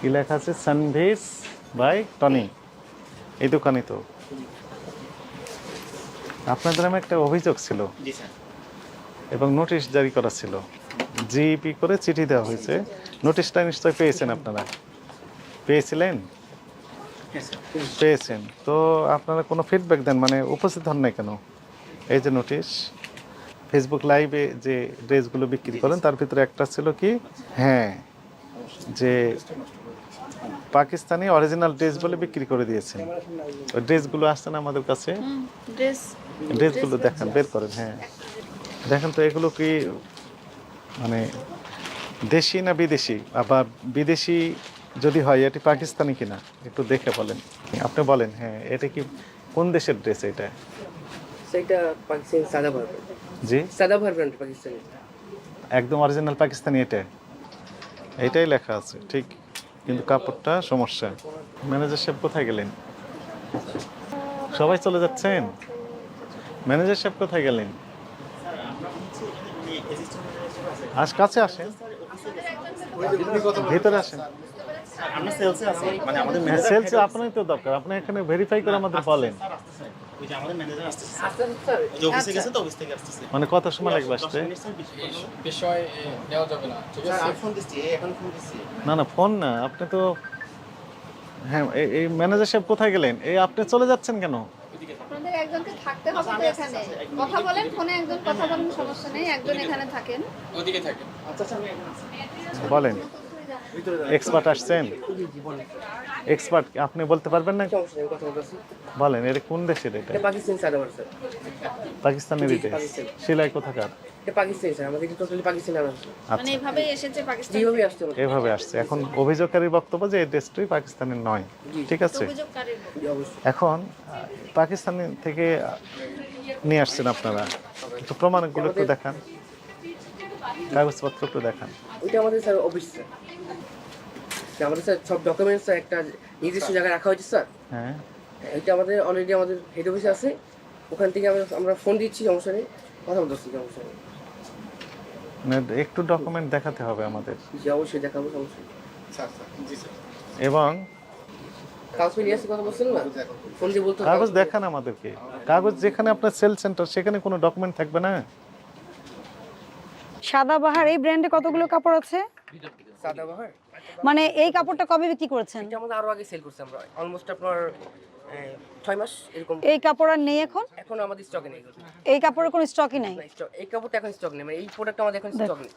কি লেখা আছে? সানভিস বাই টনি। এই দোকানে তো। আপনাদের নামে একটা অভিযোগ ছিল। এবং নোটিশ জারি করা ছিল। জিইপি করে চিঠি দেওয়া হয়েছে। নোটিশটা নিশ্চয় পেয়েছেন আপনারা? পেয়েছিলেন? হ্যাঁ পেয়েছেন। তো আপনারা কোনো ফিডব্যাক দেন? মানে উপস্থিত হন নাই কেন? এই যে নোটিশ। ফেসবুক লাইভে যে ড্রেসগুলো বিক্রি করেন তার ভিতরে একটা ছিল কি? হ্যাঁ। যে পাকিস্তানি অরিজিনাল ড্রেস বলে বিক্রি করে দিয়েছেন। ওই ড্রেসগুলো আসছে না আমাদের কাছে? ড্রেস ড্রেসগুলো দেখান বের করেন হ্যাঁ। দেখেন তো এগুলো কি মানে দেশি না বিদেশি? আবার বিদেশি যদি হয় এটি পাকিস্তানি কিনা? একটু দেখে বলেন। আপনি বলেন হ্যাঁ এটা কি কোন দেশের ড্রেস এটা? সেটা পাকিস্তানি সাদা ভার জি? সাদা ভার ব্র্যান্ড পাকিস্তানি। একদম অরিজিনাল পাকিস্তানি এটা? এইটাই লেখা আছে ঠিক। কিন্তু কাপড়টা সমস্যা। ম্যানেজার সাহেব কোথায় গেলেন? সবাই চলে যাচ্ছেন? ম্যানেজার সাহেব কোথায় গেলেন? আজ কাছে আসেন। ভিতরে আসেন। আমরা সেলসে আছি মানে আমাদের হ্যাঁ আপনারই তো দরকার। আপনি এখানে ভেরিফাই করে আমাদের বলেন। ওই যে আমাদের ম্যানেজার আসতেছে। আসলে স্যার ওই যে অফিসে গেছে তো অফিস থেকে আসতেছে। মানে কত সময় লাগবে আসতে? বিষয় নেওয়া যাবে না ঠিক আছে? আমি ফোন দিচ্ছি এখন ফোন দিচ্ছি। না না ফোন না আপনি তো হ্যাঁ এই- এই ম্যানেজার সাহেব কোথায় গেলেন? এই আপনি চলে যাচ্ছেন কেন? আপনাদের একজনকে থাকতে হবে তো এখানে। কথা বলেন ফোনে একজন কথা বলেন সমস্যা নেই একজন এখানে থাকেন। ওদিকে থাকে আচ্ছা আচ্ছা আমি এখন আসছি। বলেন। এক্সপার্ট আসছেন? এক্সপার্ট আপনি বলতে পারবেন না? বলেন এটা কোন দেশের এটা? এটা পাকিস্তানি সাদা ভার স্যার। পাকিস্তানের এটা সেলাই কোথাকার? এটা পাকিস্তানি স্যার। আমাদের টোটালি পাকিস্তানি আনা আছে মানে আচ্ছা হবে এভাবে আসছে। এখন অভিযোগকারীর বক্তব্য যে এই ড্রেসটি পাকিস্তানের নয়। ঠিক আছে? এখন পাকিস্তানি থেকে নিয়ে আসছেন আপনারা। একটু প্রমাণগুলো একটু দেখান। কাগজপত্র একটু দেখান। ওইটা আমাদের স্যার অফিস স্যার। আমাদের স্যার সব ডকুমেন্টস একটা নির্দিষ্ট জায়গায় রাখা হয়েছে স্যার। হ্যাঁ। এটা আমাদের অলরেডি আমাদের হেড অফিসে আছে। ওখান থেকে আমরা আমরা ফোন দিচ্ছি সমস্যা নেই। কথা বলতেছি সমস্যা নেই। একটু ডকুমেন্ট দেখাতে হবে আমাদের। জি অবশ্যই দেখাবো সমস্যা স্যার স্যার জি স্যার। এবং কাগজ নিয়ে আসতে কথা বলছেন না? ফোন দিয়ে বলতে হবে। কাগজ দেখান আমাদেরকে। কাগজ যেখানে আপনার সেল সেন্টার সেখানে কোনো ডকুমেন্ট থাকবে না? সাদাবাহার এই ব্র্যান্ডে কতগুলো কাপড় আছে? সাদা বাহার মানে এই কাপড়টা কবে বিক্রি করেছেন? এটা আমাদের আরও আগে সেল করছি আমরা। অলমোস্ট আপনার ছয় মাস এরকম। এই কাপড় আর নেই এখন? এখন আমাদের স্টকে নেই। এই কাপড়ের কোনো স্টকই নাই? এই কাপড়টা এখন স্টক নেই। মানে এই প্রোডাক্ট আমাদের এখন স্টক নেই।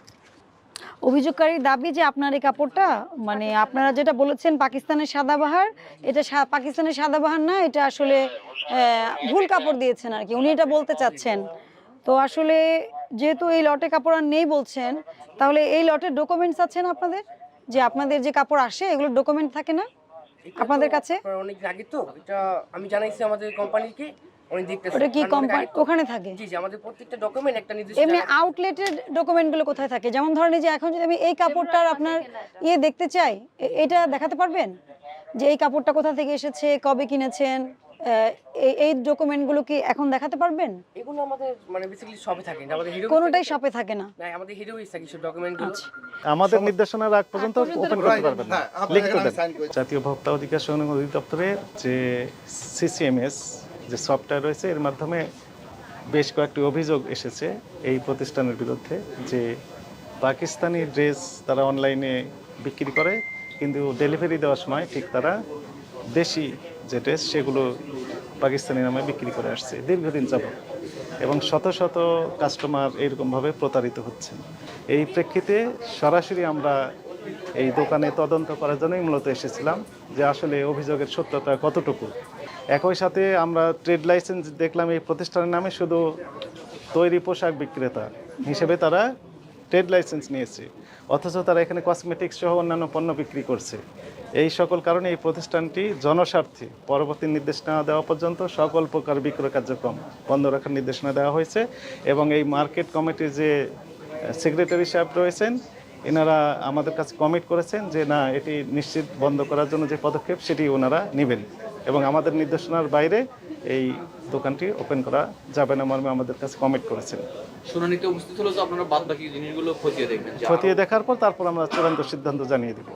অভিযোগকারীর দাবি যে আপনার এই কাপড়টা মানে আপনারা যেটা বলেছেন পাকিস্তানের সাদাবাহার এটা পাকিস্তানের সাদাবাহার না এটা আসলে ভুল কাপড় দিয়েছেন আর কি। উনি এটা বলতে চাচ্ছেন। তো আসলে যেহেতু এই লটে কাপড় আর নেই বলছেন তাহলে এই লটের ডকুমেন্টস আছেন আপনাদের? যে আপনাদের যে কাপড় আসে এগুলোর ডকুমেন্ট থাকে না আপনাদের কাছে? অনেক আগে তো এটা আমি জানাইছি আমাদের কোম্পানিকে উনি দেখতেছে ওটা কি কোম্পানি ওখানে থাকে। জি জি আমাদের প্রত্যেকটা ডকুমেন্ট একটা নির্দিষ্ট এমনি আউটলেটের ডকুমেন্টগুলো কোথায় থাকে? যেমন ধরেন এই যে এখন যদি আমি এই কাপড়টার আপনার ইয়ে দেখতে চাই এটা দেখাতে পারবেন? যে এই কাপড়টা কোথা থেকে এসেছে কবে কিনেছেন? এই এই ডকুমেন্টগুলো কি এখন দেখাতে পারবেন? এগুলো আমাদের মানে বেসিক্যালি সবই থাকে এটা আমাদের হিরো কোনোটাই শপে থাকে না। না আমাদের হিরো থাকে সব ডকুমেন্টগুলো। আমাদের নির্দেশনার আগ পর্যন্ত ওপেন করতে পারবেন না। হ্যাঁ, লিখতে দেন। জাতীয় ভোক্তা অধিকার সংরক্ষণ অধিদপ্তরের যে সিসিএমএস যে সফটওয়্যার রয়েছে এর মাধ্যমে বেশ কয়েকটি অভিযোগ এসেছে এই প্রতিষ্ঠানের বিরুদ্ধে যে পাকিস্তানি ড্রেস তারা অনলাইনে বিক্রি করে কিন্তু ডেলিভারি দেওয়ার সময় ঠিক তারা দেশি যে ড্রেস সেগুলো পাকিস্তানি নামে বিক্রি করে আসছে দীর্ঘদিন যাবত এবং শত শত কাস্টমার এরকমভাবে প্রতারিত হচ্ছেন। এই প্রেক্ষিতে সরাসরি আমরা এই দোকানে তদন্ত করার জন্যই মূলত এসেছিলাম যে আসলে অভিযোগের সত্যতা কতটুকু। একই সাথে আমরা ট্রেড লাইসেন্স দেখলাম এই প্রতিষ্ঠানের নামে শুধু তৈরি পোশাক বিক্রেতা হিসেবে তারা ট্রেড লাইসেন্স নিয়েছে। অথচ তারা এখানে কসমেটিক্স সহ অন্যান্য পণ্য বিক্রি করছে। এই সকল কারণে এই প্রতিষ্ঠানটি জনস্বার্থে। পরবর্তী নির্দেশনা দেওয়া পর্যন্ত সকল প্রকার বিক্রয় কার্যক্রম বন্ধ রাখার নির্দেশনা দেওয়া হয়েছে এবং এই মার্কেট কমিটির যে সেক্রেটারি সাহেব রয়েছেন এনারা আমাদের কাছে কমিট করেছেন যে না এটি নিশ্চিত বন্ধ করার জন্য যে পদক্ষেপ সেটি ওনারা নেবেন। এবং আমাদের নির্দেশনার বাইরে এই দোকানটি ওপেন করা যাবে না মর্মে আমাদের কাছে কমিট করেছেন। শুনানিতে উপস্থিত হলো যে আপনারা বাদ বাকি জিনিসগুলো খতিয়ে দেখবেন খতিয়ে দেখার পর তারপর আমরা চূড়ান্ত সিদ্ধান্ত জানিয়ে দেব।